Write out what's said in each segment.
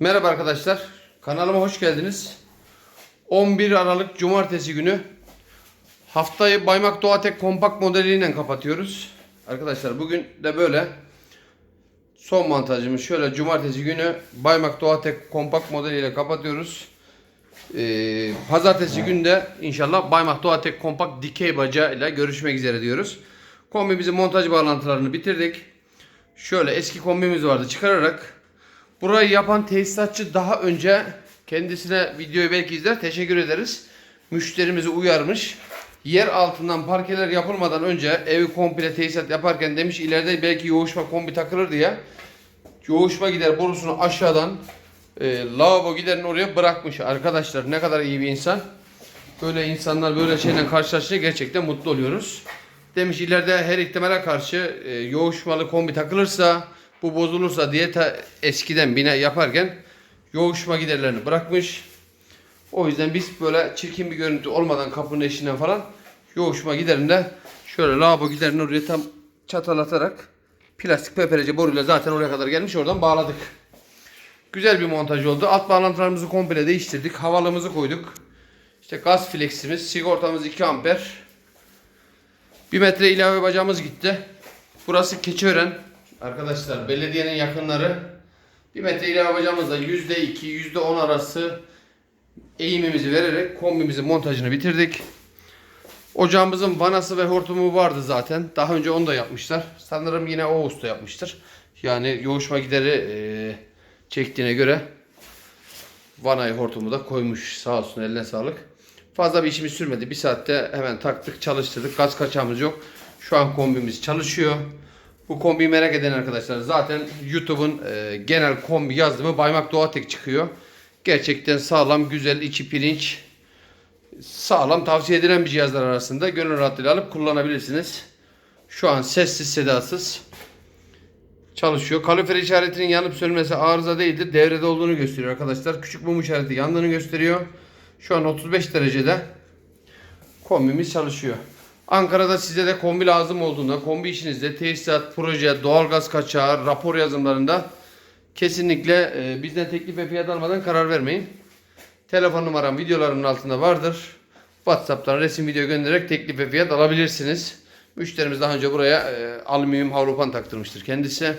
Merhaba arkadaşlar. Kanalıma hoş geldiniz. 11 Aralık Cumartesi günü haftayı Baymak Doğatek kompakt modeliyle kapatıyoruz. Arkadaşlar bugün de böyle son montajımız şöyle Cumartesi günü Baymak Doğatek kompakt modeliyle kapatıyoruz. Ee, Pazartesi günü de inşallah Baymak Doğatek kompakt dikey bacağı ile görüşmek üzere diyoruz. Kombimizin montaj bağlantılarını bitirdik. Şöyle eski kombimiz vardı çıkararak Burayı yapan tesisatçı daha önce kendisine videoyu belki izler. Teşekkür ederiz. Müşterimizi uyarmış. Yer altından parkeler yapılmadan önce evi komple tesisat yaparken demiş ileride belki yoğuşma kombi takılır diye yoğuşma gider borusunu aşağıdan e, lavabo giderini oraya bırakmış. Arkadaşlar ne kadar iyi bir insan. Böyle insanlar böyle şeyle karşılaşınca gerçekten mutlu oluyoruz. Demiş ileride her ihtimale karşı e, yoğuşmalı kombi takılırsa bu bozulursa diye ta eskiden bina yaparken yoğuşma giderlerini bırakmış. O yüzden biz böyle çirkin bir görüntü olmadan kapının eşiğinden falan yoğuşma giderinde şöyle lavabo giderini oraya tam çatalatarak plastik peperece boruyla zaten oraya kadar gelmiş oradan bağladık. Güzel bir montaj oldu. Alt bağlantılarımızı komple değiştirdik. Havalımızı koyduk. İşte gaz fleximiz, sigortamız 2 amper. 1 metre ilave bacağımız gitti. Burası Keçiören. Arkadaşlar belediyenin yakınları. 1 metre ilave bacağımızla %2, %10 arası eğimimizi vererek kombimizin montajını bitirdik. Ocağımızın vanası ve hortumu vardı zaten. Daha önce onu da yapmışlar. Sanırım yine o usta yapmıştır. Yani yoğuşma gideri eee, çektiğine göre vanayı hortumu da koymuş. Sağ olsun eline sağlık. Fazla bir işimiz sürmedi. Bir saatte hemen taktık çalıştırdık. Gaz kaçağımız yok. Şu an kombimiz çalışıyor. Bu kombiyi merak eden arkadaşlar zaten YouTube'un e, genel kombi yazdığımı Baymak Doğatek çıkıyor. Gerçekten sağlam, güzel, içi pirinç, sağlam tavsiye edilen bir cihazlar arasında gönül rahatlığıyla alıp kullanabilirsiniz. Şu an sessiz sedasız çalışıyor. Kalorifer işaretinin yanıp sönmesi arıza değildir. Devrede olduğunu gösteriyor arkadaşlar. Küçük mum işareti yandığını gösteriyor. Şu an 35 derecede kombimiz çalışıyor. Ankara'da size de kombi lazım olduğunda, kombi işinizde tesisat, proje, doğalgaz kaçağı, rapor yazımlarında kesinlikle e, bizden teklif ve fiyat almadan karar vermeyin. Telefon numaram videolarımın altında vardır. WhatsApp'tan resim video göndererek teklif ve fiyat alabilirsiniz. Müşterimiz daha önce buraya e, alüminyum havlupan taktırmıştır kendisi.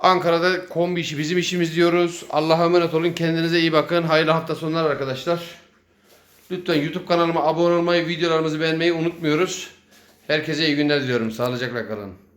Ankara'da kombi işi bizim işimiz diyoruz. Allah'a emanet olun. Kendinize iyi bakın. Hayırlı hafta sonları arkadaşlar. Lütfen YouTube kanalıma abone olmayı, videolarımızı beğenmeyi unutmuyoruz. Herkese iyi günler diliyorum. Sağlıcakla kalın.